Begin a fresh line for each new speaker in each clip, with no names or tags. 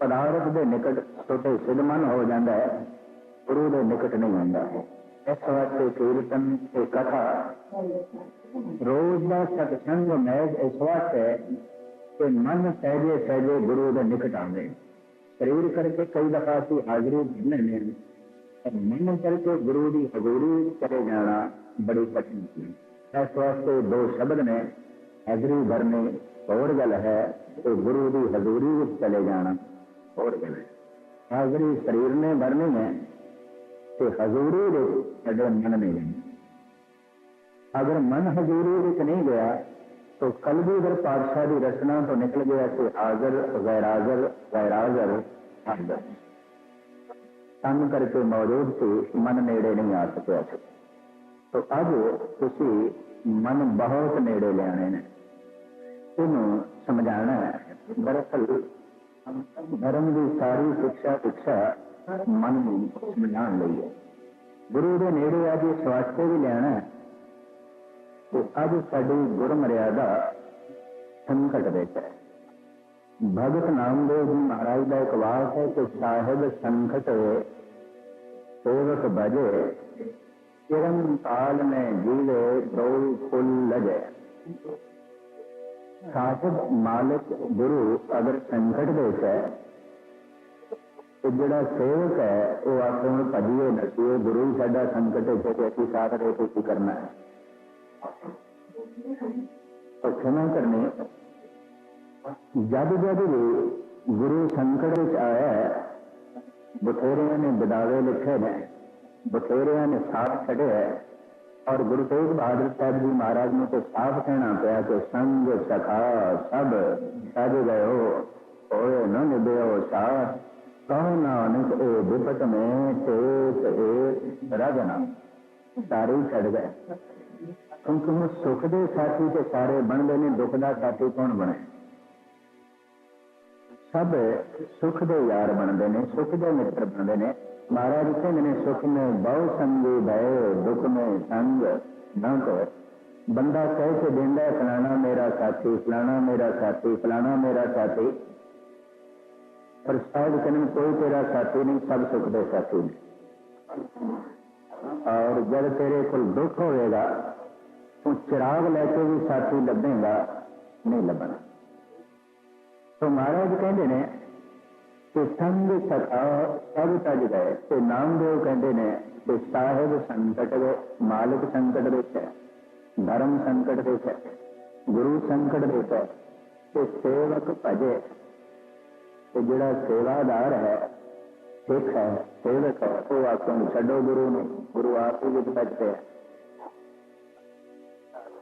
ਪਦਾਰਥ ਦੇ ਨਿਕਟ ਛੋਟੇ ਸਿੱਧ ਮਨ ਹੋ ਜਾਂਦਾ ਹੈ ਗੁਰੂ ਦੇ ਨਿਕਟ ਨਹੀਂ ਹੁੰਦਾ ਇਸ ਵਾਸਤੇ ਕੀਰਤਨ ਤੇ ਕਥਾ ਰੋਜ਼ ਦਾ ਸਤਸੰਗ ਮੈਜ ਇਸ ਵਾਸਤੇ ਕਿ ਮਨ ਸਹਿਜੇ ਸਹਿਜੇ ਗੁਰੂ ਦੇ ਨਿਕਟ ਆਵੇ ਸਰੀਰ ਕਰਕੇ ਕਈ ਦਫਾ ਅਸੀਂ ਹਾਜ਼ਰੀ ਦਿੰਦੇ ਨੇ ਪਰ ਮਨ ਕਰਕੇ ਗੁਰੂ ਦੀ ਹਜ਼ੂਰੀ ਚਲੇ ਜਾਣਾ ਬੜੀ ਕਠਿਨ ਸੀ ਇਸ ਵਾਸਤੇ ਦੋ ਸ਼ਬਦ ਨੇ ਹਾਜ਼ਰੀ ਭਰਨੀ ਹੋਰ ਗੱਲ ਹੈ ਕਿ ਗੁਰੂ ਦੀ ਹਜ਼ੂਰੀ ਵਿੱਚ ਚਲੇ और बने। हाजरी शरीर ने भरने है तो हजूरी अगर मन नहीं गई अगर मन हजूरी रुक तो नहीं गया तो कल भी अगर पातशाह की रचना तो निकल गया कि हाजर गैर हाजर हाजर। तन करके मौजूद से मन नेड़े नहीं आ सकया तो अब तुम मन बहुत नेड़े लेने ने समझाना है। दरअसल ਧਰਮ ਦੀ ਸਾਰੀ ਸਿੱਖਿਆ ਸਿੱਖਿਆ ਮਨ ਨੂੰ ਸਮਝਾਉਣ ਲਈ ਹੈ ਗੁਰੂ ਦੇ ਨੇੜੇ ਅੱਜ ਇਸ ਵਾਸਤੇ ਵੀ ਲਿਆਣਾ ਹੈ तो अब साड़ी गुर मर्यादा संकट ਵਿੱਚ ਹੈ ਭਗਤ ਨਾਮਦੇਵ ਜੀ ਮਹਾਰਾਜ ਦਾ ਇੱਕ ਵਾਕ ਹੈ ਕਿ ਸਾਹਿਬ ਸੰਕਟ ਸੇਵਕ ਭਜੇ ਕਿਰਮ ਕਾਲ में जीवे दो फुल लगे ਸਾਹਿਬ ਮਾਲਕ ਗੁਰੂ ਅਗਰ ਸੰਕਟ ਦੇ ਵਿੱਚ ਹੈ ਤੇ ਜਿਹੜਾ ਸੇਵਕ ਹੈ ਉਹ ਆਪਣੇ ਭਜੀਏ ਨਸੀਏ ਗੁਰੂ ਸਾਡਾ ਸੰਕਟ ਹੈ ਤੇ ਅਸੀਂ ਸਾਥ ਦੇ ਕੇ ਕੀ ਕਰਨਾ ਹੈ तो क्षमा करने जब जब भी गुरु संकट आया है बथेरिया ने बदावे लिखे ने बथेरिया ने साफ छड़े है और गुरु तेग बहादुर साहब जी महाराज ने तो साफ़ कहना पाया कि संग सखा, सब सज गयो, ओए नंग देव साथ। कहो नानक ए विपत में टेक एक रजना। सारे छड़ गए। क्योंकि हम सुख दे साथी के सारे बन गए दुख का साथी कौन बने? सब सुख दे यार बनते हैं सुख दे मित्र बनते हैं महाराज से मैंने सुख में, बहु संग भय दुख में, संग न कर। बंदा कैसे देंदा है फलाना मेरा साथी, फलाना मेरा साथी, फलाना मेरा साथी। पर शायद कहीं कोई तेरा साथी नहीं, सब सुख दे साथी नहीं और जब तेरे को दुख होगा तू चिराग लेके भी साथी लभेगा, नहीं लभना। तो महाराज कहते हैं कि संग सखा सब तज गए ते नामदेव कहते ने कि साहेब संकट दे मालिक संकट दे है धर्म संकट दे है गुरु संकट दे है ते सेवक भजे ते ਜਿਹੜਾ ਸੇਵਾਦਾਰ ਹੈ ਸਿੱਖ ਹੈ ਸੇਵਕ ਹੈ ਉਹ ਆਖੋਂ ਛੱਡੋ ਗੁਰੂ ਨੂੰ ਗੁਰੂ ਆਪ ਹੀ ਵਿੱਚ ਬਚਦੇ ਹੈ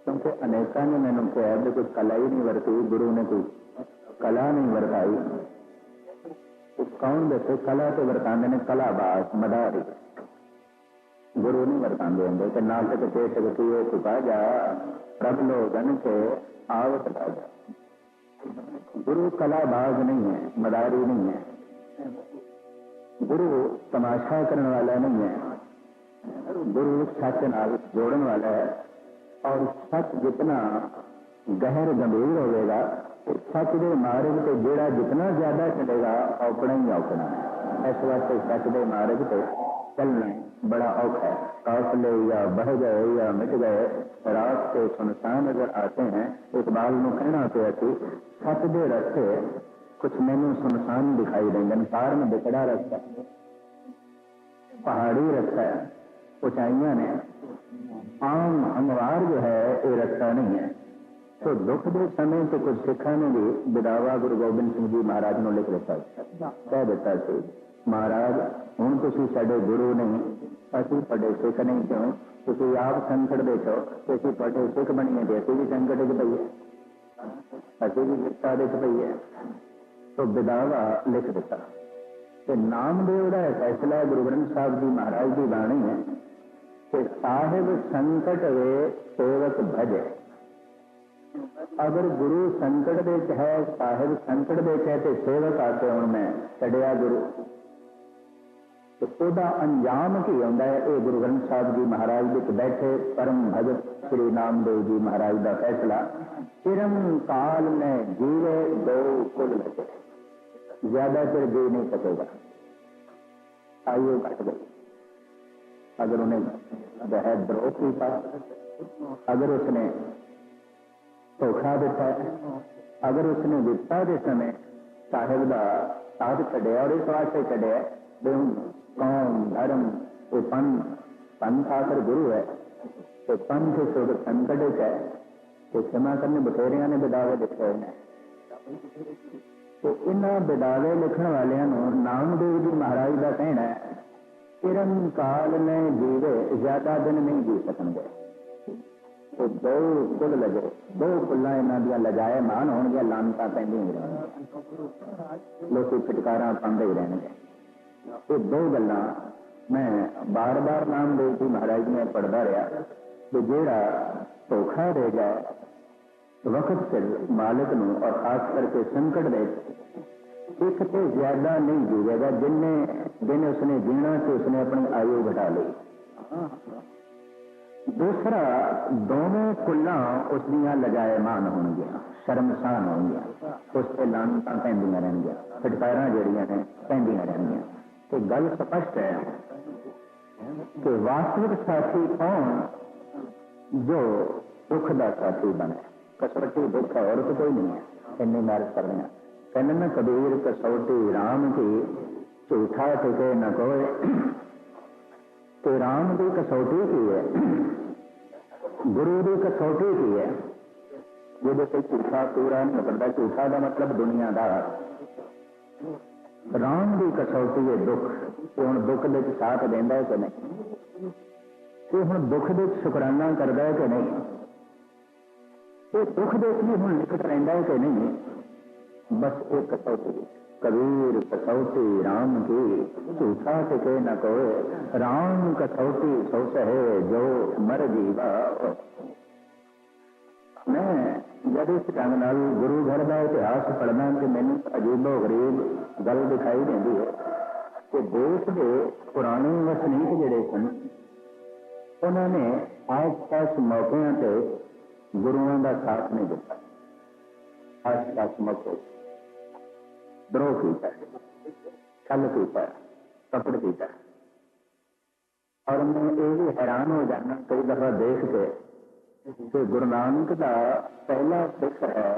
क्योंकि अनेका ने मैंने कहा कि कोई कला ही नहीं वरती गुरु ने कोई कला नहीं वरताई मदारी। गुरु नहीं वरतांदे होंगे कि नाटक के शक्ति चुका जा प्रभ लोगन के आवत राजा गुरु कला बाज नहीं है, मदारी नहीं है। गुरु तमाशा करने वाला नहीं है। गुरु सच नाल जोड़न वाला है। और सच जितना गहर गंभीर होगा सचदे मार्ग से तो जेड़ा जितना ज़्यादा चलेगा, औकड़ा ही औकड़ा है। इस वास्ते सचदे मार्ग से तो चलना बड़ा औखा है। काफले या बह गए या मिट गए, रास्ते सुनसान अगर आते हैं, इकबाल को कहना तो पे कि सचदे रस्ते कुछ मैंने सुनसान दिखाई देंगे अनुसार में बिखड़ा रास्ता पहाड़ी रस्ता है। ऊंचाइया ने। आम हमवार जो है, ये रस्ता नहीं है। तो दुख के समय तो कुछ सिखा ने भी बिदावा गुरु गोबिंद सिंह जी महाराज ने लिख दिता कह दिता ਸੀ ਮਹਾਰਾਜ ਹੁਣ ਤੁਸੀਂ ਸਾਡੇ ਗੁਰੂ ਨਹੀਂ ਅਸੀਂ ਤੁਹਾਡੇ ਸਿੱਖ ਨਹੀਂ ਕਿਉਂ ਤੁਸੀਂ ਆਪ ਸੰਕਟ ਦੇ છો ਤੁਸੀਂ ਤੁਹਾਡੇ ਸਿੱਖ ਬਣੀਏ ਤੇ ਅਸੀਂ ਵੀ ਸੰਕਟ ਵਿੱਚ ਪਈਏ ਅਸੀਂ ਵੀ ਵਿਪਤਾ ਵਿੱਚ ਪਈਏ तो बिदावा लिख दिता ਤੇ ਨਾਮਦੇਵ ਦਾ ਫੈਸਲਾ ਗੁਰੂ ਗ੍ਰੰਥ ਸਾਹਿਬ ਜੀ ਮਹਾਰਾਜ ਦੀ ਬਾਣੀ ਹੈ ਕਿ ਸਾਹਿਬ ਸੰਕਟ ਵੇ ਸੇਵਕ ਭਜੇ ਅਗਰ ਗੁਰੂ ਸੰਕਟ ਦੇ ਵਿੱਚ ਹੈ ਸਾਹਿਬ ਸੰਕਟ ਦੇ ਵਿੱਚ ਹੈ ਤੇ ਸੇਵਕ ਆਤੇ ਹੁਣ ਮੈਂ ਛੜਿਆ ਗੁਰੂ ਤੇ ਉਹਦਾ ਅੰਜਾਮ ਕੀ ਹੁੰਦਾ ਹੈ ਇਹ ਗੁਰੂ ਗ੍ਰੰਥ ਸਾਹਿਬ ਜੀ ਮਹਾਰਾਜ ਦੇ ਵਿੱਚ ਬੈਠੇ ਪਰਮ ਭਗਤ ਸ੍ਰੀ ਨਾਮਦੇਵ ਜੀ ਮਹਾਰਾਜ ਦਾ ਫੈਸਲਾ ਚਿਰਮ ਕਾਲ ਮੈਂ ਜੀਵੇ ਦੋ ਕੁਲ ਲਗੇ ਜ਼ਿਆਦਾ ਚਿਰ ਜੀ ਨਹੀਂ ਸਕੇਗਾ ਆਯੂ ਘਟ ਗਈ अगर उन्हें वह द्रोह कीता अगर उसने धोखा दिता अगर उसने विपता के समय साहिब का साथ छड़िया और इस वास्ते छड़िया कौम, धर्म वो पंथ पंथ आकर गुरु है तो पंथ सुख संकट है। तो क्षमा करने बथेरिया ने बिदावे लिखे हुए तो इन्होंने बिदावे लिखने वाले नामदेव जी महाराज का कहना है चिरम काल में जीवे, ज़्यादा दिन नहीं जी सकते तो दो कुल लगे। दो कुल्ला इन्हों दिया लजाए मान हो गया लानता पेंदी लोग फिटकारा पाते ही रहेंगे ये दो गल मैं बार बार नाम दे जी महाराज ने पढ़ता रहा। कि जेड़ा धोखा दे जाए, वक्त सिर मालिक और खास करके संकट दे एक तो ज़्यादा नहीं जीवेगा जिन्ने दिन उसने जीना तो उसने अपनी आयु घटा ली। दूसरा, दोनों कुल्ला उस लगाएमान हो शर्मसान हो उस पर लानता पेंदिया रहनिया फटकारा जड़िया ने पेंदिया रहनिया तो गल स्पष्ट है कि वास्तविक साथी कौन जो दुख का साथी बने? कसवटी दुख है, और कोई नहीं है। इन्नी मैरिज कर रहे हैं। कहने कबीर, कसौटी राम की झूठा टिके न कोए तो राम की कसौटी की है गुरु की कसौटी की है जो कोई झूठा पूरा नहीं करता झूठा का मतलब दुनियादार। राम की कसौटी है दुख तो हूँ दुख के साथ देंदा है कि नहीं? तो हूँ दुख के शुकराना करता है कि नहीं? तो दुख के भी हूँ निकट रहा है कि नहीं? बस एक कसौटी कबीर कसौटी राम की। झूठा टिके न कोए, राम कसौटी सौ सहे, जो मर जीवा मैं जब इस ढंग गुरु घर का इतिहास पढ़ना कि मैंने अजीबो गरीब गल दिखाई देती है। कि देश के पुराने वसनीक जड़े सन, उन्होंने आस पास मौकों से गुरुओं का साथ नहीं दिता आस पास मौके द्रोह किया छल किया कपड़ किया और मैं ये भी हैरान हो जाना, कई दफ़ा देख के, कि गुरु नानक का पहला सिख है,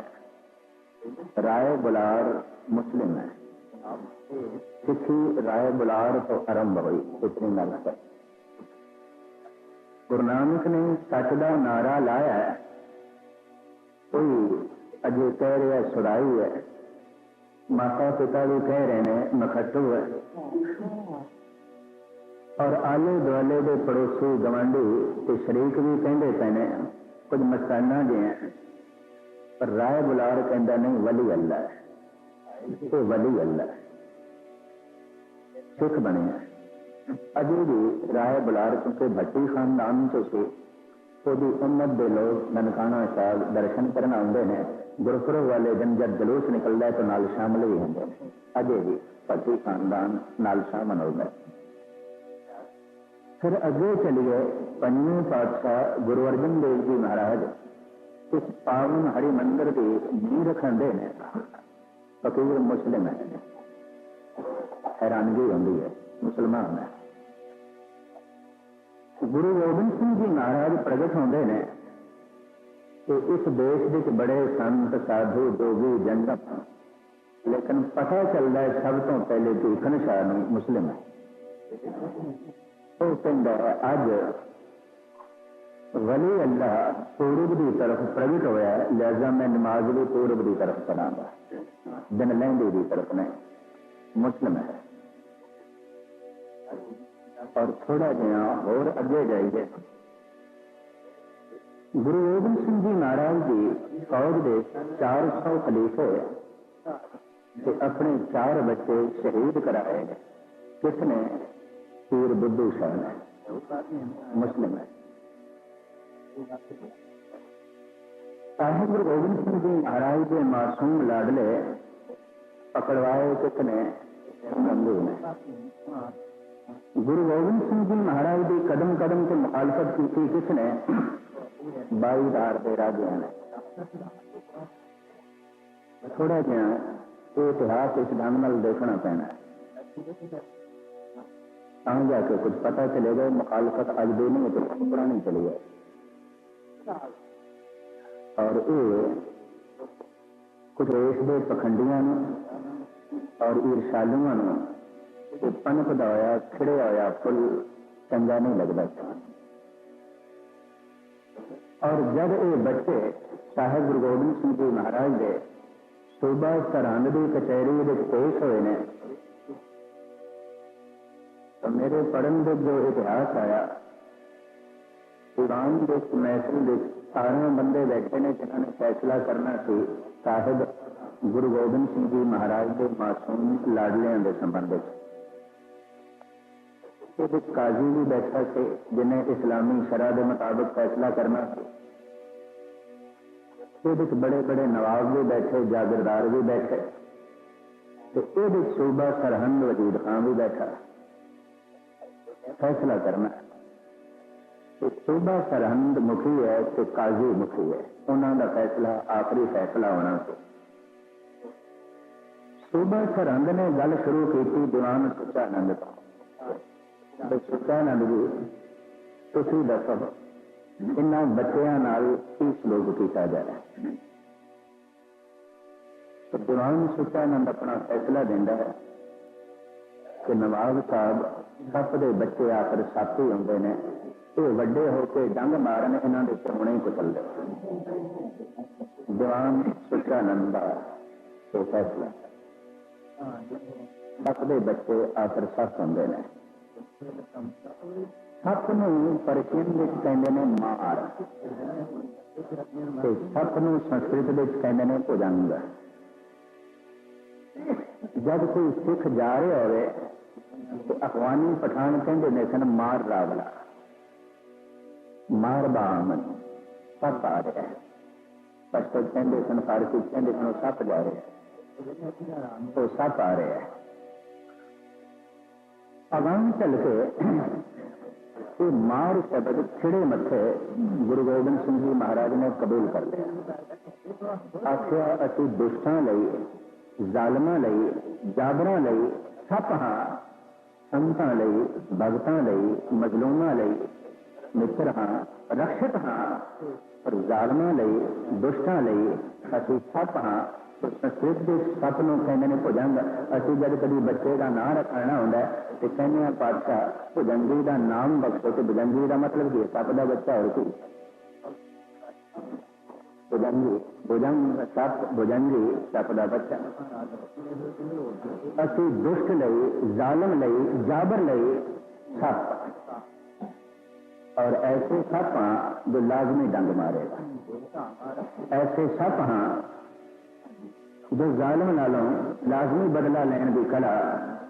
राय बुलार मुस्लिम है। सिखी राय बुलार तो आरंभ हुई, इतनी गल है गुरु नानक ने सच का नारा लाया कोई अजे कह रहा सुराई है माता पिता भी कह रहे हैं, नखट्टू है। और आले दुआले के पड़ोसी गवांढी ते शरीक भी कहते पे कुछ मस्ताना जे हैं। पर राय बुलार कहता नहीं, वली अल्लाह है। ये वली अल्लाह है। सिख बने अजे भी राय बुलार क्योंकि भट्टी खानदान तो से उम्मत के लोग ननकाना साहब दर्शन करना आते हैं। गुरपुरब वाले दिन जब जलूस निकलता है तो नाल शामिल भी होंगे। अजे भी पति खानदान, नाल शामिल हो गए। फिर अगे चलिए पंजे पातशाह गुरु अर्जन देव जी महाराज। इस पावन हरि मंदिर की नींह रखते हैं फकीर मुस्लिम है। हैरानगी होती है, मुसलमान है। गुरु गोबिंद सिंह जी महाराज प्रगट होते हैं कि इस देश में बड़े संत, साधु, जोगी जंगम लेकिन पता चलता है सब तो पहले तो कि इखन शाह मुस्लिम तो है। तो कहता अज वली अल्लाह पूर्व की तरफ़ प्रगट होया लिहाजा मैं नमाज़ भी पूर्व की तरफ़ पढ़ागा दिन लहंदी की तरफ़ नहीं, मुस्लिम है। और थोड़ा जहा होर अगे जाइए। गुरु गोविंद सिंह जी महाराज जी फौज के 400 खलीफे ते अपने चार बच्चे शहीद कराए किसने? पीर बुद्धू शाह ने। मुस्लिम है साहिब गुरु गोबिंद सिंह जी महाराज के मासूम लाडले पकड़वाए कितने गंगू ने। गुरु गोबिंद सिंह जी महाराज की कदम कदम से मुखालफत की थी किसने? बाई बार तेरा ज्ञान है। थोड़ा ज्ञान तो इतिहास इस ढंग नाल देखना पैना है। तां जाके कुछ पता चलेगा मुखालफत अज दे नहीं तो पुरानी चली जाए और ये कुछ रेस के पखंडिया और ईर्षालुआ पनपदा होया, खिड़े होया, फुल चंगा नहीं लगता ਚੰਗਾ ਨਹੀਂ ਲੱਗਦਾ ਔਰ ਜਦ ਇਹ ਬੱਚੇ ਸਾਹਿਬ ਗੁਰੂ ਗੋਬਿੰਦ ਸਿੰਘ ਜੀ ਮਹਾਰਾਜ ਦੇ ਸੂਬਾ ਸਰਹੰਦ ਦੀ ਕਚਹਿਰੀ ਵਿੱਚ ਪੇਸ਼ ਹੋਏ ਨੇ ਤਾਂ ਮੇਰੇ ਪੜਨ ਦੇ ਜੋ ਇਤਿਹਾਸ ਆਇਆ ਕੁਰਾਨ ਦੇ ਮੈਸਲ ਦੇ ਸਾਰੇ ਬੰਦੇ ਬੈਠੇ ਨੇ ਜਿਨ੍ਹਾਂ ਨੇ ਫੈਸਲਾ ਕਰਨਾ ਸੀ ਸਾਹਿਬ ਗੁਰੂ ਗੋਬਿੰਦ ਸਿੰਘ ਜੀ ਮਹਾਰਾਜ ਦੇ ਮਾਸੂਮ ਲਾਡਲਿਆਂ ਦੇ ਸੰਬੰਧ ਵਿੱਚ तो फिर काजी भी बैठक थे, जिन्हें इस्लामी शराब के मुताबिक फैसला करना थे। बड़े बड़े नवाब भी बैठे, जागीरदार भी बैठे। तो ये सूबा सरहंद वज़ीर खां भी बैठा। फैसला करना। तो सूबा सरहंद मुखी है तो काजी मुखी है। उन्होंने फैसला, आखिरी फैसला होना से सूबा सरहंद ने गल शुरू की दीवान सचानंद का ਸੁਚਾਨੰਦ ਤੋਂ ਤੇ ਸੁਚਾਨੰਦ ਜੀ ਤੁਸੀਂ ਦੱਸੋ ਇਹਨਾਂ ਬੱਚਿਆਂ ਨਾਲ ਕੀ ਸਲੂਕ ਕੀਤਾ ਜਾ ਰਿਹਾ ਹੈ ਦੀਵਾਨ ਸੁਚਾਨੰਦ ਆਪਣਾ ਫੈਸਲਾ ਦਿੰਦਾ ਹੈ ਕਿ ਨਵਾਬ ਸਾਹਿਬ ਸੱਪ ਦੇ ਬੱਚੇ ਆਖਰ ਸੱਪ ਹੀ ਹੁੰਦੇ ਨੇ ਇਹ ਵੱਡੇ ਹੋ ਕੇ ਡੰਗ ਮਾਰਨ ਇਹਨਾਂ ਦੇ ਚਮਣੇ ਕੁਚਲਦੇ ਦੀਵਾਨ ਸੁਚਾਨੰਦ ਦਾ ਇਹ ਫੈਸਲਾ ਸੱਪ ਦੇ ਬੱਚੇ ਆਖਰ ਸੱਪ ਹੁੰਦੇ ਨੇ ਸੱਪ ਨੂੰ ਪਰਸ਼ੀਅਨ ਵਿੱਚ ਕਹਿੰਦੇ ਨੇ ਮਾਰ ਤੇ ਸੱਪ ਨੂੰ ਸੰਸਕ੍ਰਿਤ ਵਿੱਚ ਕਹਿੰਦੇ ਨੇ ਭੁਜੰਗ ਜਦ ਕੋਈ ਸਿੱਖ ਜਾ ਰਿਹਾ ਹੋਵੇ ਤੇ ਅਫਵਾਨੀ ਪਠਾਨ ਕਹਿੰਦੇ ਨੇ ਸਨ ਮਾਰ ਰਾਵਲਾ ਮਾਰ ਬਾਮਨ ਸੱਪ ਆ ਰਿਹਾ ਪਸ਼ਤੋ ਕਹਿੰਦੇ ਸਨ ਫਾਰਸੀ ਕਹਿੰਦੇ ਸਨ ਸੱਪ ਜਾ ਰਿਹਾ ਉਹ ਸੱਪ ਆ ਰਿਹਾ ਅਗਾਂ ਚੱਲ ਕੇ ਇਹ ਮਾਰ ਸ਼ਬਦ ਖਿੜੇ ਮੱਥੇ ਗੁਰੂ ਗੋਬਿੰਦ ਸਿੰਘ ਜੀ ਮਹਾਰਾਜ ਨੇ ਕਬੂਲ ਕਰ ਲਿਆ ਆਖਿਆ ਅਸੀਂ ਦੁਸ਼ਟਾਂ ਲਈ ਜ਼ਾਲਮਾਂ ਲਈ ਜਾਬਰਾਂ ਲਈ ਸੱਪ ਹਾਂ ਸੰਤਾਂ ਲਈ ਭਗਤਾਂ ਲਈ ਮਜ਼ਲੂਮਾਂ ਲਈ ਮਿੱਤਰ ਹਾਂ ਰਖਸ਼ਕ ਹਾਂ ਪਰ ਜ਼ਾਲਮਾਂ ਲਈ ਦੁਸ਼ਟਾਂ ਲਈ ਅਸੀਂ ਸੱਪ ਹਾਂ ਸੰਸਕ੍ਰਿਤ ਦੇ ਸੱਪ ਨੂੰ ਕਹਿੰਦੇ ਨੇ ਭੁਜੰਗ ਅਸੀਂ ਜਦ ਕਦੀ ਬੱਚੇ ਦਾ ਨਾਂ ਰੱਖਣਾ ਹੁੰਦਾ ਤੇ ਕਹਿੰਦੇ ਆ ਪਾਤਸ਼ਾਹ ਭੁਜੰਗੀ ਦਾ ਨਾਮ ਬਖਸ਼ੋ ਤੇ ਭੁਜੰਗੀ ਦਾ ਮਤਲਬ ਕੀ ਸੱਪ ਦਾ ਬੱਚਾ ਹੋਰ ਕੀ ਭੁਜੰਗੀ ਭੁਜੰਗ ਸੱਪ ਭੁਜੰਗੀ ਸੱਪ ਦਾ ਬੱਚਾ ਅਸੀਂ ਦੁਸ਼ਟ ਲਈ ਜ਼ਾਲਮ ਲਈ ਜਾਬਰ ਲਈ ਸੱਪ और ऐसे सप हाँ जो लाजमी डंग मारेगा ऐसे सप हाँ जो जालम नालों, लाजमी बदला लेने की कला,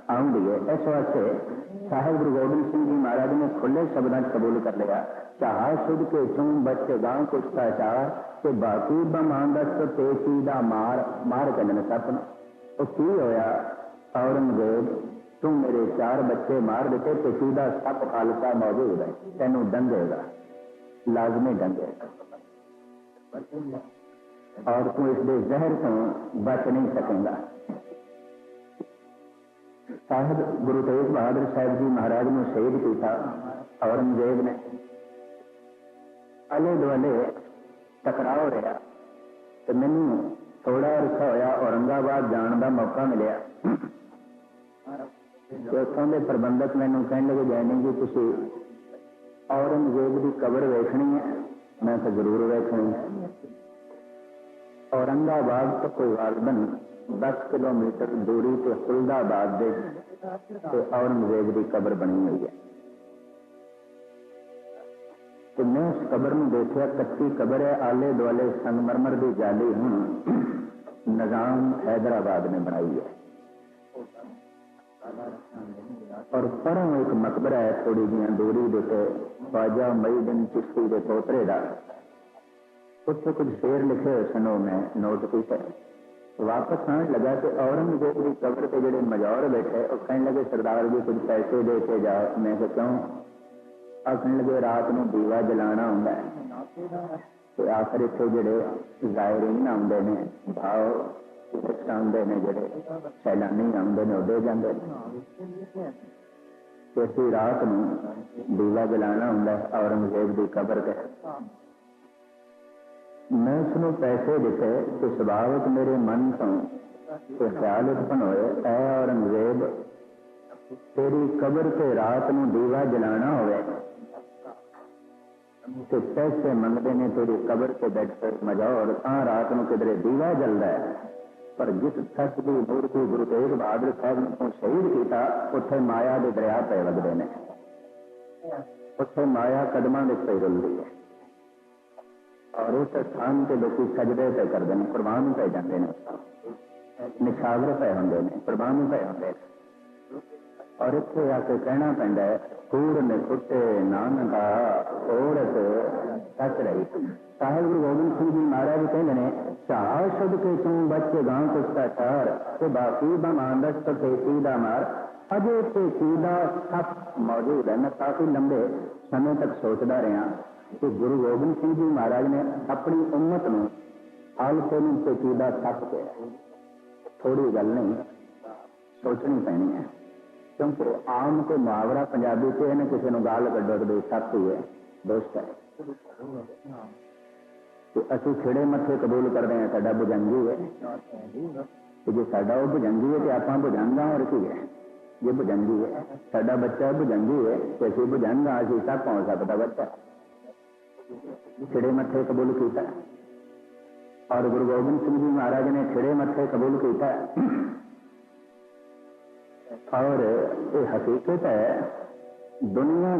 आऊँगी है इस वास्ते साहेब गुरु गोबिंद सिंह जी महाराज ने खुले शब्दों कबूल कर लिया। चाह सुध के चूं बच्चे गाँव कुछ का चाह कि बाकी बमांदस तेज़ी का मार मार कहने सपना। तो की होया? औरंगज़ेब, तू मेरे चार बच्चे मार देते तो सीधा सप खालसा मौजूद है। तेन डंगेगा लाजमी डंगेगा और तू इस जहर तो बच नहीं सकेगा साहब गुरु तेग बहादुर साहब जी महाराज ने शहीद किया औरंगजेब ने आले दुआले टकराव रहा तो मैनू थोड़ा अरसा होया औरंगाबाद जाने का मौका मिले ਉੱਥੋਂ ਦੇ ਪ੍ਰਬੰਧਕ ਮੈਨੂੰ ਕਹਿਣ ਲੱਗੇ ਜੈਨੀ ਜੀ ਤੁਸੀਂ ਔਰੰਗਜ਼ੇਬ ਦੀ ਕਬਰ ਵੇਖਣੀ ਹੈ ਮੈਂ ਤਾਂ ਜ਼ਰੂਰ ਵੇਖਣੀ ਹੈ औरंगाबाद तो कोई वालबन दस किलोमीटर दूरी से खुलदाबाद दे तो औरंगज़ेब की कब्र बनी हुई है। तो मैं उस कब्र में देखा कच्ची कब्र है, आले दुआले संगमरमर की जाली हूँ निज़ाम हैदराबाद ने बनाई है। और परों एक मकबरा है थोड़ी जी दूरी देते ख्वाजा मई दिन चिश्ती के पोतरे का उत्थे कुछ शेर लिखे सन, मैं नोट किया वापस आने लगा तो औरंगज़ेब की कबर से जोड़े मजौर बैठे, और कहने लगे, सरदार जी, कुछ पैसे दे के जाओ। मैं क्यों? आखने लगे, रात में दीवा जलाना होंगे। तो आखिर इतने जोड़े जायरीन आते ने भाव आते ने जोड़े। सैलानी आते ने दे जाते असं रात में दीवा जलाना होंगे औरंगज़ेब की कबर से मैं उसने पैसे दिते तो सुभाविक मेरे मन तो ख्याल उत्पन्न होए ऐ औरंगज़ेब, तेरी कबर से रात में दीवा जलाना होवे। तो पैसे मंगते ने तेरी कबर से बैठ कर मज़ा और रात में किधरे दीवा जलता है। पर जिस सच की मूर्ति गुरु तेग बहादुर साहब को शहीद किया उत्थे माया के दरिया पे लगते हैं उत्थे माया कदम के पे रुलती है। और उस स्थान के लोग सजदे पे करते हैं कुर्बान पे जाते हैं निछावर पे होंगे, कुर्बान पे होंगे। और इतने आके कहना पैदा है, कूड़ ने कुटे नानका, औरत, सच रही। साहेब गुरु गोबिंद सिंह जी महाराज कहते हैं चाह शुद्ध के तू बच्चे गाँव कुश्ता चार तो बाकी बमानदस तो का मार। अजे खेती का सप मौजूद है, मैं काफ़ी लंबे समय तक सोचता रहा। कि गुरु गोबिंद सिंह जी महाराज ने अपनी उम्मत में आलसे से कीदा सप के थोड़ी गल नहीं, सोचनी पैनी है। क्योंकि आम को मुहावरा पंजाबी से है, किसी ने गाल कड्डो तो सप ही है, दोस्त है। तो असि खिड़े मथे कबूल करते हैं, साडा भुजंगी है। तो जो साडा वो भुजंगी है तो आप भुजंगा और की है। ये भुजंगी है, साडा बच्चा भुजंगी है तो असि भुजंगा, असि सब पहुँच सकता बच्चा। खिड़े मथे कबूल किया और गुरु गोबिंद सिंह जी महाराज ने खिड़े मथे कबूल किया और ये हकीकत है, दुनिया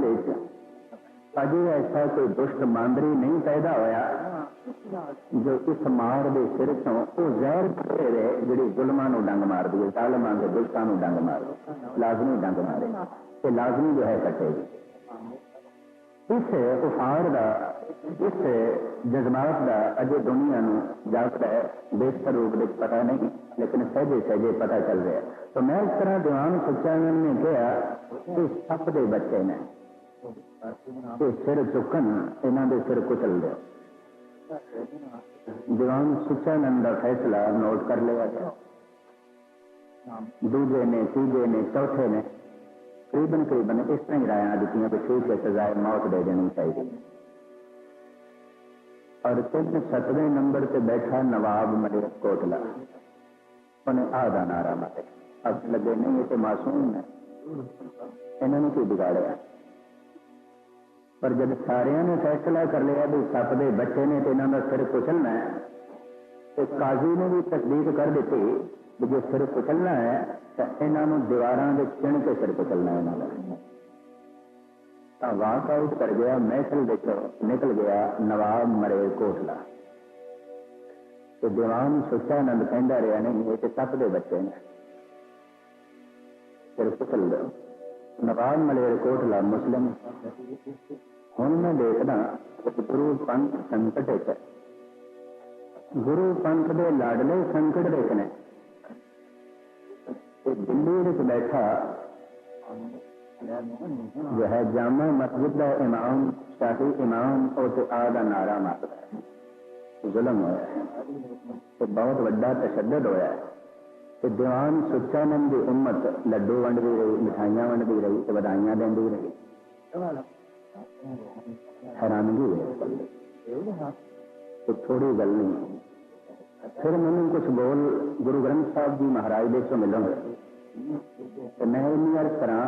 अजे ऐसा कोई दुष्ट मांदरी नहीं पैदा होया, जो इस मार के सिर तो वो जहर करे जी जुलमा डंग मार दी, जालमा के दुष्टा डंग मार लाजमी डंग मारे। ये लाजमी जो है कटेगी इस उफार का इस का अजे दुनिया जापता है। बेहतर रूप में पता नहीं, लेकिन सहजे सहजे पता चल रहा है। तो मैं इस तरह दीवान सच्चानंद ने कहा कि सप के बच्चे ने सिर चुकन इन्हों के सिर कुचल दे। दीवान सुचानंद का फैसला नोट कर लिया गया दूजे ने, तीजे ने, चौथे ने करीबन करीबन इस तरह ही राय दी कि ठीक है, सजाए मौत दे देनी चाहिए। और तीन सतवें नंबर से बैठा नवाब मलिक कोटला। उन्हें आधा नारा मारे। अब लगे नहीं, ये तो मासूम है। इन्होंने की बिगाड़िया पर जब सारिया ने फैसला कर लिया भी सप के बच्चे ने तो इन्हों का सिर कुचलना है। तो काजी ने भी तस्दीक कर दी जो सिर कुचलना है तो इन्हों दीवार के चिण के सिर कुचलना इन्हों का वाक आउट कर गया महफिल देखो निकल गया नवाब मरे कोटला तो दीवान सुचानंद कहता रहा नहीं ये तो सप के बच्चे ने फिर कुचल दो नवाब मलेर कोटला मुस्लिम हूँ मैं देखना गुरु पंथ संकट गुरु पंथ के लाडले संकट देखने दिल्ली बैठा जो है जामा मस्जिद का इमाम, शाही इमाम, और तो आदा नारा मारता है। जुलम होया तो बहुत बड़ा तशद होया तो दीवान सुचानंद की उम्मत, लड्डू वंडती रही, मिठाइया वंडती रही तो बधाइया देंदी रही। हैरानगी है। तो थोड़ी गल नहीं फिर मैंने कुछ बोल गुरु ग्रंथ साहब जी महाराज देख तो मिलोगे तो मैं इन अर्ज़ करा।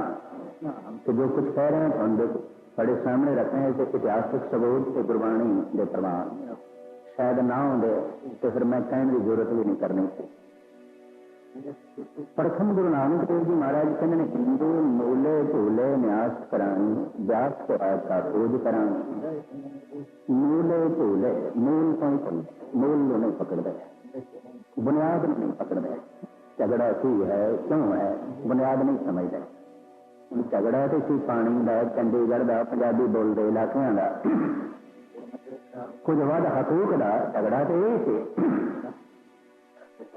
कि जो कुछ कह रहे हैं तो हम देखो। बड़े सामने रखे हैं ऐसे इतिहासिक सबूत से गुरबाणी के प्रमाण। शायद ना होंगे तो फिर मैं कहने की ज़रूरत भी नहीं करनी। थी प्रथम गुरु नानक देव जी महाराज कहने ने हिंदू मूले झूले न्यास कराणी व्यास को आज का खोज करानी मूले झूले मूल को ही मूल नहीं पकड़ गए बुनियाद नहीं पकड़ गए ਝਗੜਾ ਕੀ ਹੈ ਕਿਉਂ ਹੈ ਬੁਨਿਆਦ ਨਹੀਂ ਸਮਝਦੇ ਝਗੜਾ ਤੇ ਸੀ ਪਾਣੀ ਦਾ ਚੰਡੀਗੜ੍ਹ ਦਾ ਪੰਜਾਬੀ ਬੋਲਦੇ ਇਲਾਕਿਆਂ ਦਾ ਕੁਝ ਵਾਦ ਹਕੂਕ ਦਾ ਝਗੜਾ ਤੇ ਇਹ ਸੀ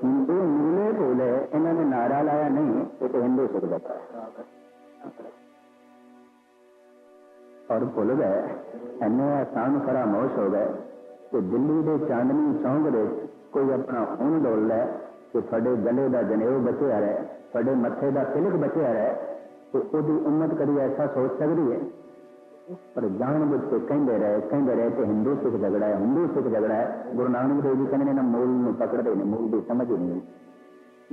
ਹਿੰਦੂ ਮੂਲੇ ਬੋਲੇ ਇਹਨਾਂ ਨੇ ਨਾਰਾ ਲਾਇਆ ਨਹੀਂ ਇਹ ਹਿੰਦੂ ਸਿੱਖ ਦਾ ਔਰ ਭੁੱਲ ਗਏ ਐਨੇ ਆਸਾਨ ਫਰਾਮੋਸ਼ ਹੋ ਗਏ ਕਿ ਦਿੱਲੀ ਦੇ ਚਾਂਦਨੀ ਚੌਂਕ ਦੇ ਕੋਈ ਆਪਣਾ ਹੁਣ ਡੋਲ ਲੈ ਕਿ ਤੁਹਾਡੇ ਗਲੇ ਦਾ ਜਨੇਊ ਬਚਿਆ ਰਹੇ ਤੁਹਾਡੇ ਮੱਥੇ ਦਾ ਤਿਲਕ ਬਚਿਆ ਰਹੇ ਤੇ ਉਹਦੀ ਉਮਤ ਕਦੀ ਐਸਾ ਸੋਚ ਸਕਦੀ ਹੈ ਪਰ ਜਾਣ ਬੁੱਝ ਕੇ ਕਹਿੰਦੇ ਰਹੇ ਕਹਿੰਦੇ ਰਹੇ ਕਿ ਹਿੰਦੂ ਸਿੱਖ ਝਗੜਾ ਹੈ ਹਿੰਦੂ ਸਿੱਖ ਝਗੜਾ ਹੈ ਗੁਰੂ ਨਾਨਕ ਦੇਵ ਜੀ ਕਹਿੰਦੇ ਨੇ ਨਾ ਮੂਲ ਨੂੰ ਪਕੜਦੇ ਨੇ ਮੂਲ ਦੀ ਸਮਝ ਨਹੀਂ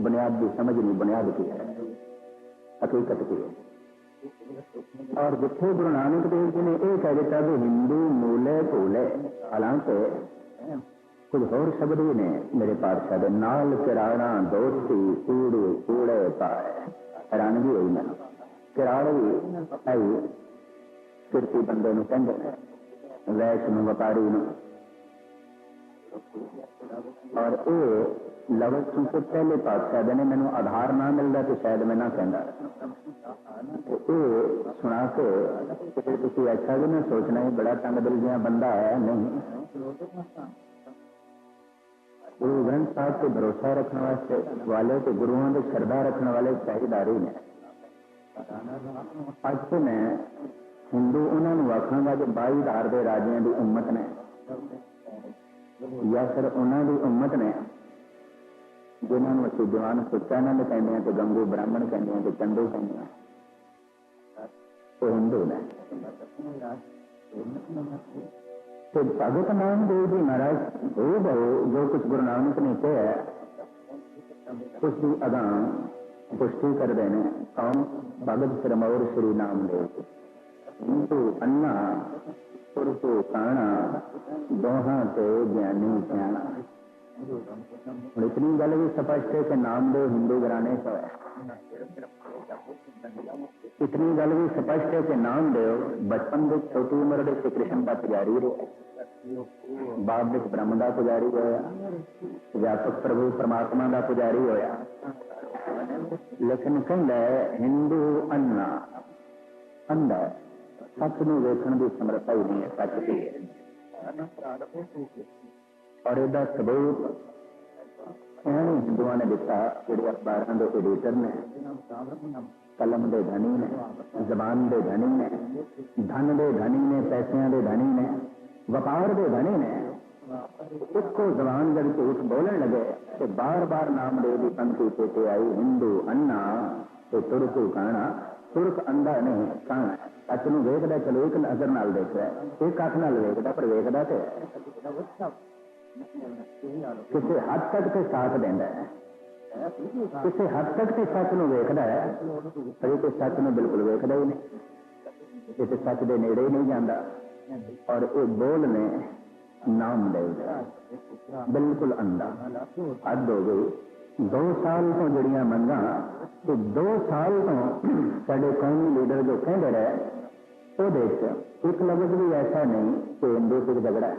ਬੁਨਿਆਦ ਦੀ ਸਮਝ ਨਹੀਂ ਬੁਨਿਆਦ ਕੀ ਹੈ ਹਕੀਕਤ ਕੀ ਹੈ और जिथे गुरु नानक देव जी ने यह कह दिता कि हिंदू मूले भूले हालांकि कुछ होर शब्द भी ने मेरे पातशाह नाल किराड़ा दोस्ती कूड़े कूड़े पाए। हैरानगी हुई मैं। किराड़ भी आई। किरती बंदे कहते वैश न। व्यापारी और ये लवज सुन के पहले पातशाह ने मैंने आधार ना मिलता तो शायद मैं ना कहता ये सुना के तुम अच्छा भी ना सोचना ही बड़ा तंग दिल जहा बंदा है, नहीं। गुरु ग्रंथ साहब से भरोसा रखने वास्ते वाले तो गुरुओं के श्रद्धा रखने वाले चाहिदारी ने। अज तो मैं हिंदू, उन्होंने आखागा कि बाई धार के राजिया की उम्मत ने, या फिर उन्होंने उम्मत ने, जिन्होंने असं जवान सुचानंद कहते हैं तो गंगू ब्राह्मण कहते हैं तो चंदू कहते हैं। तो हिंदू ने। तो भगत नामदेव जी महाराज हो बहु जो कुछ गुरु नानक ने कहा उसकी अगां पुष्टि कर देने कौन भगत श्रमौर श्री नामदेव देव हिंदू अन्ना, पुरुषो काना दोहा से ज्ञानी सियाणा ਹੁਣ ਇਤਨੀ ਗੱਲ ਵੀ ਸਪਸ਼ਟ ਹੈ ਕਿ ਨਾਮਦੇਵ ਹਿੰਦੂ ਘਰਾਣੇ ਤੋਂ ਹੈ इतनी गल भी स्पष्ट है कि नामदेव बचपन के छोटी उम्र के कृष्ण का पुजारी रहे बाद में ब्रह्म का पुजारी होया व्यापक प्रभु परमात्मा का पुजारी होया लेकिन कहता है हिंदू अन्ना अंधा सच न वेखण की समर्था ही नहीं है सच की है और यदा सबूत इन्होंने हिंदुआ ने दिता ਜਿਹੜੇ ਅਖਬਾਰਾਂ ਦੇ ਐਡੀਟਰ ਨੇ ਕਲਮ ਦੇ ਧਨੀ ਨੇ ਜ਼ਬਾਨ ਦੇ ਧਨੀ ਨੇ ਧਨ ਦੇ ਧਨੀ ਨੇ ਪੈਸਿਆਂ ਦੇ ਧਨੀ ਨੇ ਵਪਾਰ ਦੇ ਧਨੀ ਨੇ ਇੱਕੋ ਜ਼ਬਾਨ ਜਦ ਝੂਠ ਬੋਲਣ ਲੱਗੇ ਤੇ ਬਾਰ-ਬਾਰ ਨਾਮ ਦੇ ਦੀ ਪੰਕਤੀ ਤੇ ਤੇ ਆਈ ਹਿੰਦੂ ਅੰਨਾ ਤੇ ਤੁਰਕੂ ਕਾਣਾ ਤੁਰਕ ਅੰਦਾ ਨਹੀਂ ਕਾਣਾ ਸੱਚ ਨੂੰ ਵੇਖਦਾ ਚਲੋ ਇੱਕ ਨਜ਼ਰ ਨਾਲ ਦੇਖ ਰਿਹਾ ਇੱਕ ਅੱਖ ਨਾਲ ਵੇਖਦਾ ਪਰ ਵੇਖਦਾ ਤੇ ਕਿਸੇ ਹੱਦ ਤੱਕ ਤੇ ਸਾਥ ਦਿੰਦਾ ਹੈ ਕਿਸੇ ਹੱਦ ਤੱਕ ਤੇ ਸੱਚ ਨੂੰ ਵੇਖਦਾ ਹੈ ਪਰ ਇਹ ਤੇ ਸੱਚ ਨੂੰ ਬਿਲਕੁਲ ਵੇਖਦਾ ਹੀ ਨਹੀਂ ਇਹ ਤੇ ਸੱਚ ਦੇ ਨੇੜੇ ਨਹੀਂ ਜਾਂਦਾ ਔਰ ਇਹ ਬੋਲ ਨੇ ਨਾਮ ਦੇ ਬਿਲਕੁਲ ਅੰਦਾ ਹੱਦ ਹੋ ਗਈ ਦੋ ਸਾਲ ਤੋਂ ਜੜੀਆਂ ਮੰਗਾਂ ਤੇ ਦੋ ਸਾਲ ਤੋਂ ਸਾਡੇ ਕੌਮੀ ਲੀਡਰ ਜੋ ਕਹਿੰਦੇ ਰਹੇ ਉਹਦੇ ਚ ਇੱਕ ਲਫ਼ਜ਼ ਵੀ ਐਸਾ ਨਹੀਂ ਕਿ ਹਿੰਦੂ ਸਿੱਖ ਝਗੜਾ ਹੈ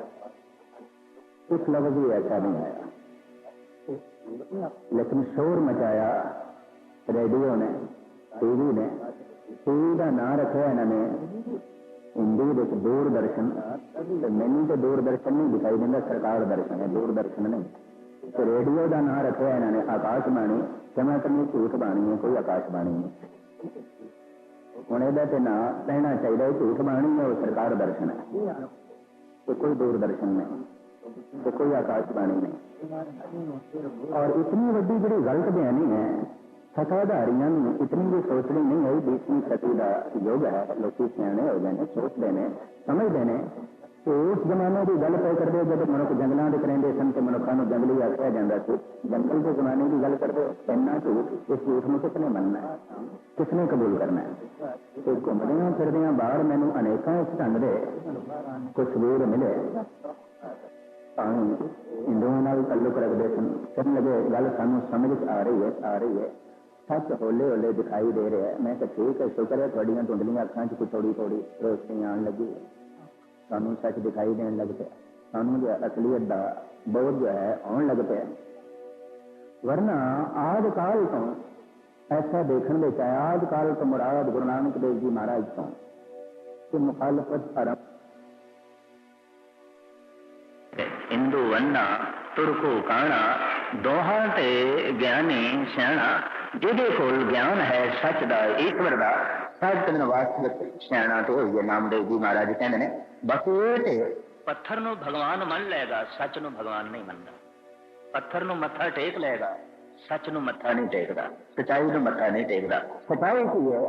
एक लफ्ज भी ऐसा नहीं आया। लेकिन शोर मचाया, रेडियो ने, टीवी ने टीवी का नाम रखा इन्होंने। हिंदी दूरदर्शन मैनू तो दूरदर्शन नहीं दिखाई देता सरकार दर्शन है, दूरदर्शन नहीं। तो रेडियो का नाम रखा इन्होंने, आकाशवाणी क्षमा करनी झूठ बाणी है, कोई आकाशवाणी नहीं। हूँ यदा ना कहना चाहिए झूठ बाणी है वो सरकार दर्शन है। तो कोई दूरदर्शन नहीं। तो कोई आकाशवाणी नहीं। और इतनी वीडी जी गलत बयानी है सताधारियों इतनी भी सोचनी नहीं आई बीसवीं सदी का युग है लोग सियाने हो गए सोचते हैं समझते हैं तो उस जमाने की गल पे करते जब मनुख जंगलों के करेंगे सन तो मनुखों जंगली आख्या जाता से। जंगल के जमाने की गल करते इन्ना झूठ इस झूठ में किसने मनना है? किसने कबूल करना है? तो घूमद फिरद बाहर मैनू अनेकों ढंग के कुछ मिले। इन दोनों का तल्लुक रख ಇಂಧೋನಲ್ ತಾಲೂಕರ ಪ್ರದೇಶನ लगे गल ಸಾನು समझ आ रही है आ रही है सच होले होले दिखाई दे रहे हैं मैं ठीक है शुक्र है थोड़िया धुंधलिया अखा चु थोड़ी थोड़ी रोशनी आन लगी सानू सच दिखाई देने लग पे सानू जो असलियत का बोध जो है आने लग पे वरना आद काल तो ऐसा देखने में आद काल तो मुराद गुरु नानक देव जी महाराज तो मुखालफत आरंभ ਜੀ ਮਹਾਰਾਜ ਤੋਂ ਕਿ ਮੁਖਾਲਫਤ ਧਰਮ ਹਿੰਦੂ ਵੰਨਾ ਤੁਰਕੋ ਕਾਣਾ ਦੋਹਾਂ ਤੇ ਗਿਆਨੀ ਸਿਆਣਾ ਜਿਹਦੇ ਕੋਲ ਗਿਆਨ ਹੈ ਸੱਚ ਦਾ ਈਸ਼ਵਰ ਦਾ ਸੱਚ ਦੇ ਵਾਸਤਵਿਕ ਸਿਆਣਾ ਤੇ ਹੋਈਏ ਨਾਮਦੇਵ ਜੀ ਮਹਾਰਾਜ ਕਹਿੰਦੇ ਨੇ ਬਾਕੀ ਇਹ ਤੇ ਪੱਥਰ ਨੂੰ ਭਗਵਾਨ ਮੰਨ ਲਏਗਾ ਸੱਚ ਨੂੰ ਭਗਵਾਨ ਨਹੀਂ ਮੰਨਦਾ ਪੱਥਰ ਨੂੰ ਮੱਥਾ ਟੇਕ ਲਏਗਾ ਸੱਚ ਨੂੰ ਮੱਥਾ ਨਹੀਂ ਟੇਕਦਾ ਸਚਾਈ ਨੂੰ ਮੱਥਾ ਨਹੀਂ ਟੇਕਦਾ ਸਚਾਈ ਕੀ ਹੈ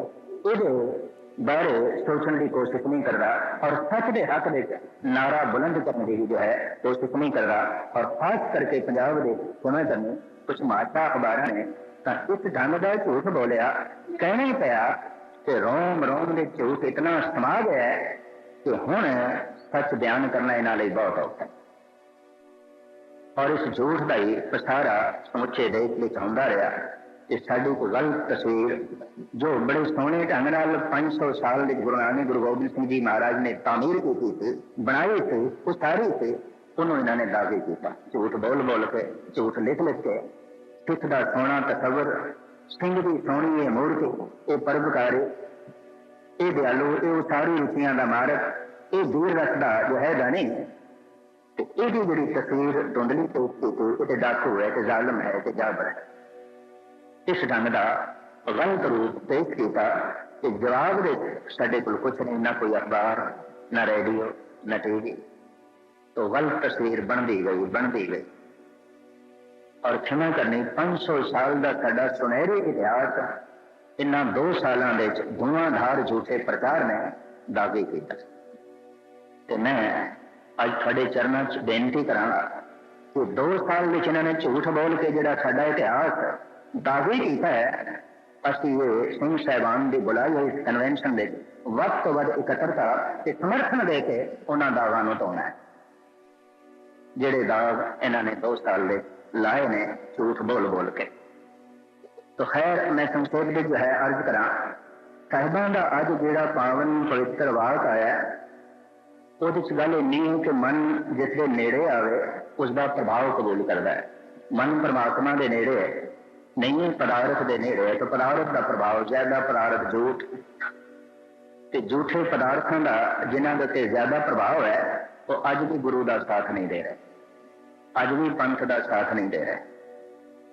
ਇਹਦੇ बैरो सोचने की कोशिश नहीं कर रहा और सच दे हक दे नारा बुलंद करने की जो है कोशिश नहीं कर रहा और खास करके पंजाब के समय तक कुछ माता अखबार ने तो इस ढंग का झूठ बोलिया, कहना ही पाया कि रोम रोम के झूठ इतना समा गया है कि हूँ सच बयान करना इन्होंने बहुत औखा है। और इस झूठ का ही पसारा समुचे देश में आता रहा। ਕਿ ਸਾਡੀ ਕੋਈ ਗਲਤ ਤਸਵੀਰ ਜੋ ਬੜੇ ਸੋਹਣੇ ਢੰਗ ਨਾਲ 500 ਸਾਲ ਦੇ ਗੁਰੂ ਨਾਨਕ ਗੁਰੂ ਗੋਬਿੰਦ ਸਿੰਘ ਜੀ ਮਹਾਰਾਜ ਨੇ ਤਾਮੀਰ ਕੀਤੀ ਸੀ ਬਣਾਈ ਸੀ ਉਸਾਰੀ ਸੀ ਉਹਨੂੰ ਇਹਨਾਂ ਨੇ ਦਾਗੇ ਕੀਤਾ ਝੂਠ ਬੋਲ ਬੋਲ ਕੇ ਝੂਠ ਲਿਖ ਲਿਖ ਕੇ ਸਿੱਖ ਦਾ ਸੋਹਣਾ ਤਸਵਰ ਸਿੰਘ ਦੀ ਸੋਹਣੀ ਇਹ ਮੂਰਤੀ ਇਹ ਪਰਬਕਾਰੀ ਇਹ ਦਿਆਲੂ ਇਹ ਉਸਾਰੀ ਰੁਚੀਆਂ ਦਾ ਮਾਰਕ ਇਹ ਦੂਰ ਰੱਖਦਾ ਜੋ ਹੈ ਦਾ ਨਹੀਂ ਤੇ ਇਹਦੀ ਜਿਹੜੀ ਤਸਵੀਰ ਧੁੰਦਲੀ ਤੇ ਉੱਤੇ ਤੇ ਡਾਕੂ ਹੈ ਤੇ ਜ਼ਾਲਮ ਹੈ ਤੇ ਜਾਬਰ ਹੈ ਇਸ ਢੰਗ ਦਾ ਗਲਤ ਰੂਪ ਪੇਸ਼ ਕੀਤਾ ਕਿ ਜਵਾਬ ਦੇ ਸਾਡੇ ਕੋਲ ਕੁਝ ਨਹੀਂ ਨਾ ਕੋਈ ਅਖਬਾਰ ਨਾ ਰੇਡੀਓ ਨਾ ਟੀਵੀ तो गलत तस्वीर बनती गई बनती गई और क्षमा करनी 500 साल का साडा सुनहरे इतिहास इन्हों दो सालों के धुआंधार झूठे प्रचार ने दावे किया ਤੇ ਮੈਂ ਅੱਜ ਤੁਹਾਡੇ ਚਰਨਾਂ 'ਚ ਬੇਨਤੀ ਕਰਾਂਗਾ ਕਿ 2 ਸਾਲ ਵਿੱਚ ਇਹਨਾਂ ਨੇ ਝੂਠ ਬੋਲ ਕੇ ਜਿਹੜਾ ਸਾਡਾ ਇਤਿਹਾਸ ਦਾਅਵੇ ਕੀਤਾ ਹੈ ਅਸੀਂ ਇਹ ਸਿੰਘ ਸਾਹਿਬਾਨ ਦੀ ਬੁਲਾਈ ਹੋਈ ਕਨਵੈਨਸ਼ਨ ਦੇ ਵੱਧ ਤੋਂ ਵੱਧ ਇਕੱਤਰਤਾ ਤੇ ਸਮਰਥਨ ਦੇ ਕੇ ਉਹਨਾਂ ਦਾਅਵਾ ਨੂੰ ਤੋੜਨਾ ਹੈ ਜਿਹੜੇ ਦਾਗ ਇਹਨਾਂ ਨੇ 2 ਸਾਲ ਦੇ ਲਾਏ ਨੇ ਝੂਠ ਬੋਲ ਬੋਲ ਕੇ तो खैर मैं संक्षेप में जो है अर्ज करा ਸਾਹਿਬਾਂ ਦਾ ਅੱਜ ਜਿਹੜਾ ਪਾਵਨ ਪਵਿੱਤਰ ਵਾਕ ਆਇਆ ਉਹਦੇ ਚ ਗੱਲ ਇੰਨੀ ਹੈ ਕਿ ਮਨ ਜਿਸ ਦੇ ਨੇੜੇ ਆਵੇ ਉਸ ਦਾ ਪ੍ਰਭਾਵ ਕਬੂਲ ਕਰਦਾ ਹੈ ਮਨ ਪਰਮਾਤਮਾ ਦੇ ਨੇੜੇ ਹੈ ਨਹੀਂ ਹੈ ਪਦਾਰਥ ਦੇ ਨੇੜੇ ਹੈ ਤਾਂ ਪਦਾਰਥ ਦਾ ਪ੍ਰਭਾਵ ਜ਼ਿਆਦਾ ਪਦਾਰਥ ਝੂਠ ਤੇ ਝੂਠੇ ਪਦਾਰਥਾਂ ਦਾ ਜਿਨ੍ਹਾਂ ਦੇ ਉੱਤੇ ਜ਼ਿਆਦਾ ਪ੍ਰਭਾਵ ਹੈ ਉਹ ਅੱਜ ਵੀ ਗੁਰੂ ਦਾ ਸਾਥ ਨਹੀਂ ਦੇ ਰਹੇ ਅੱਜ ਵੀ ਪੰਥ ਦਾ ਸਾਥ ਨਹੀਂ ਦੇ ਰਹੇ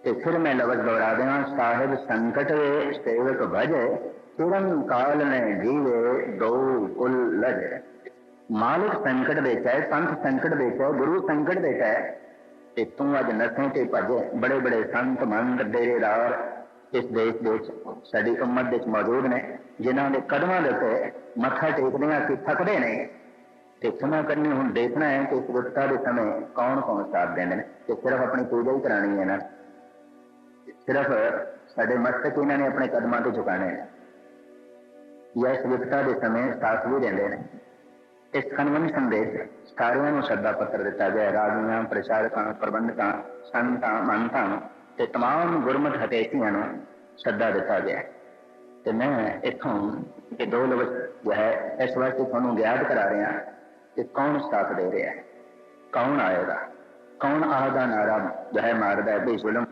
ਤੇ ਫਿਰ ਮੈਂ ਲਫ਼ਜ਼ ਦੁਹਰਾ ਦੇਵਾਂ ਸਾਹਿਬ ਸੰਕਟ ਵੇ ਸੇਵਕ ਭਜੇ ਤੁਰਨ ਕਾਲ ਨੇ ਜੀਵੇ ਦੋ ਕੁਲ ਲਜੇ ਮਾਲਕ ਸੰਕਟ ਵਿੱਚ ਹੈ ਪੰਥ ਸੰਕਟ ਵਿੱਚ ਹੈ ਗੁਰੂ ਸੰਕਟ ਵਿੱਚ ਹੈ ਤੇ ਤੂੰ ਅੱਜ ਨਸੇ ਤੇ ਭਜੇ ਬੜੇ ਬੜੇ ਸੰਤ ਮੰਦ ਡੇਰੇਦਾਰ ਇਸ ਦੇਸ਼ ਵਿੱਚ ਸਾਡੀ ਉਮਤ ਵਿੱਚ ਮੌਜੂਦ ਨੇ ਜਿਨ੍ਹਾਂ ਦੇ ਕਦਮਾਂ ਦੇ ਉੱਤੇ ਮੱਥਾ ਟੇਕਦੇ ਆ ਕਿ ਥੱਕਦੇ ਨੇ ਤੇ ਸਮਾਂ ਕਰਨੀ ਹੁਣ ਦੇਖਣਾ ਹੈ ਕਿ ਇਸ ਗੁਪਤਾ ਦੇ ਸਮੇਂ ਕੌਣ ਕੌਣ ਸਾਥ ਦਿੰਦੇ ਨੇ ਤੇ ਸਿਰਫ ਆਪਣੀ ਪੂਜਾ ਹੀ ਕਰਾਣੀ ਹੈ ਨਾ ਸਿਰਫ ਸਾਡੇ ਮਸਤਕ ਇਹਨਾਂ ਨੇ ਆਪਣੇ ਕਦਮਾਂ ਤੇ ਝੁਕਾਣੇ ਨੇ ਜਾਂ ਇਸ ਵਿਪਤਾ ਦੇ ਸਮੇਂ ਸਾਥ ਵੀ ਦਿੰਦੇ ਨੇ ਇਸ ਕਨਵੈਨਸ਼ਨ ਦੇ ਸਾਰਿਆਂ ਨੂੰ ਸੱਦਾ ਪੱਤਰ ਦਿੱਤਾ ਗਿਆ ਰਾਜੀਆਂ ਪ੍ਰਚਾਰਕਾਂ ਪ੍ਰਬੰਧਕਾਂ ਸੰਤਾਂ ਮੰਤਾਂ ਤੇ तमाम ਗੁਰਮਤ ਹਤੇਸ਼ੀਆਂ ਨੂੰ ਸੱਦਾ ਦਿੱਤਾ ਗਿਆ ਤੇ ਮੈਂ ਇਥੋਂ ਇਹ ਦੋ ਲਫ਼ਜ਼ ਜੋ ਹੈ ਇਸ ਵਾਸਤੇ ਤੁਹਾਨੂੰ ਗਿਆਤ ਕਰਾ ਰਿਹਾ ਕਿ ਕੌਣ ਸਾਥ ਦੇ ਰਿਹਾ ਹੈ ਕੌਣ ਆਏਗਾ ਕੌਣ ਆਹ ਦਾ ਨਾਰਾ ਜੋ ਹੈ ਮਾਰਦਾ ਹੈ ਬੇ ਜ਼ੁਲਮ